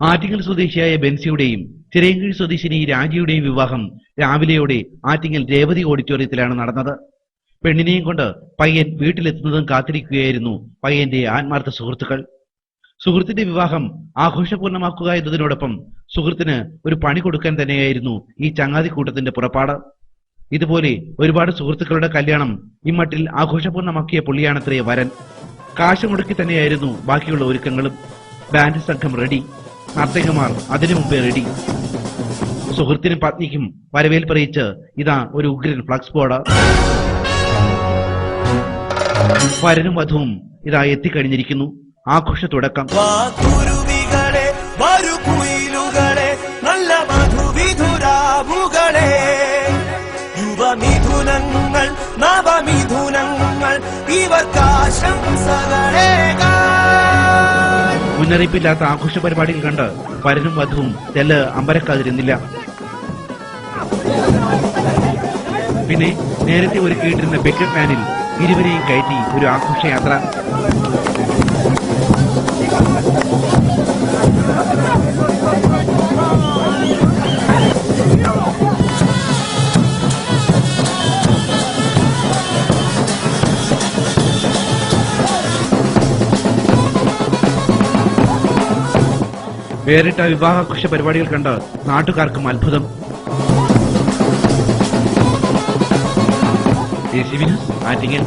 ആറ്റിങ്ങൽ സ്വദേശിയായ ബെൻസിയുടെയും ചിറയൻകീഴ് സ്വദേശിനി രാജിയുടെയും വിവാഹം രാവിലെയോടെ ആറ്റിങ്ങൽ രേവതി ഓഡിറ്റോറിയത്തിലാണ് നടന്നത്. പെണ്ണിനെയും കൊണ്ട് പയ്യൻ വീട്ടിലെത്തുന്നതും കാത്തിരിക്കുകയായിരുന്നു പയ്യന്റെ ആത്മാർത്ഥ സുഹൃത്തുക്കൾ. സുഹൃത്തിന്റെ വിവാഹം ആഘോഷപൂർണമാക്കുക എന്നതിനോടൊപ്പം സുഹൃത്തിന് ഒരു പണി കൊടുക്കാൻ തന്നെയായിരുന്നു ഈ ചങ്ങാതി ചങ്ങാതിക്കൂട്ടത്തിന്റെ പുറപ്പാട്. ഇതുപോലെ ഒരുപാട് സുഹൃത്തുക്കളുടെ കല്യാണം ഇമ്മട്ടിൽ ആഘോഷപൂർണമാക്കിയ പുള്ളിയാണത്രേ വരൻ. കാശ് മുടക്കി തന്നെയായിരുന്നു ബാക്കിയുള്ള ഒരുക്കങ്ങളും. ബാൻഡ് സംഘം റെഡി. നർത്തകമാർ അതിനു മുമ്പേ റെഡി സുഹൃത്തിനും പത്നിക്കും വരവേൽപ്പറിയിച്ച് ഇതാ ഒരു ഉഗ്രൻ ഫ്ലക്സ് ബോർഡ് വരനും വധുവും ഇതാ എത്തിക്കഴിഞ്ഞിരിക്കുന്നു. ആഘോഷ തുടക്കം നവമിഥുനങ്ങൾ ഇവർക്കാശംസകളേകാൻ മുന്നറിയിപ്പില്ലാത്ത ആഘോഷ പരിപാടികൾ കണ്ട് വരനും വധുവും തെല്ല് അമ്പരക്കാതിരുന്നില്ല. പിന്നെ നേരത്തെ ഒരുക്കിയിട്ടിരുന്ന ബിക്കറ്റ് വാനിൽ ഇരുവരെയും കയറ്റി ഒരു ആഘോഷയാത്ര. വേറിട്ട വിവാഹാഘോഷ പരിപാടികൾ കണ്ട് നാട്ടുകാർക്കും അത്ഭുതം. ആറ്റിങ്ങൽ.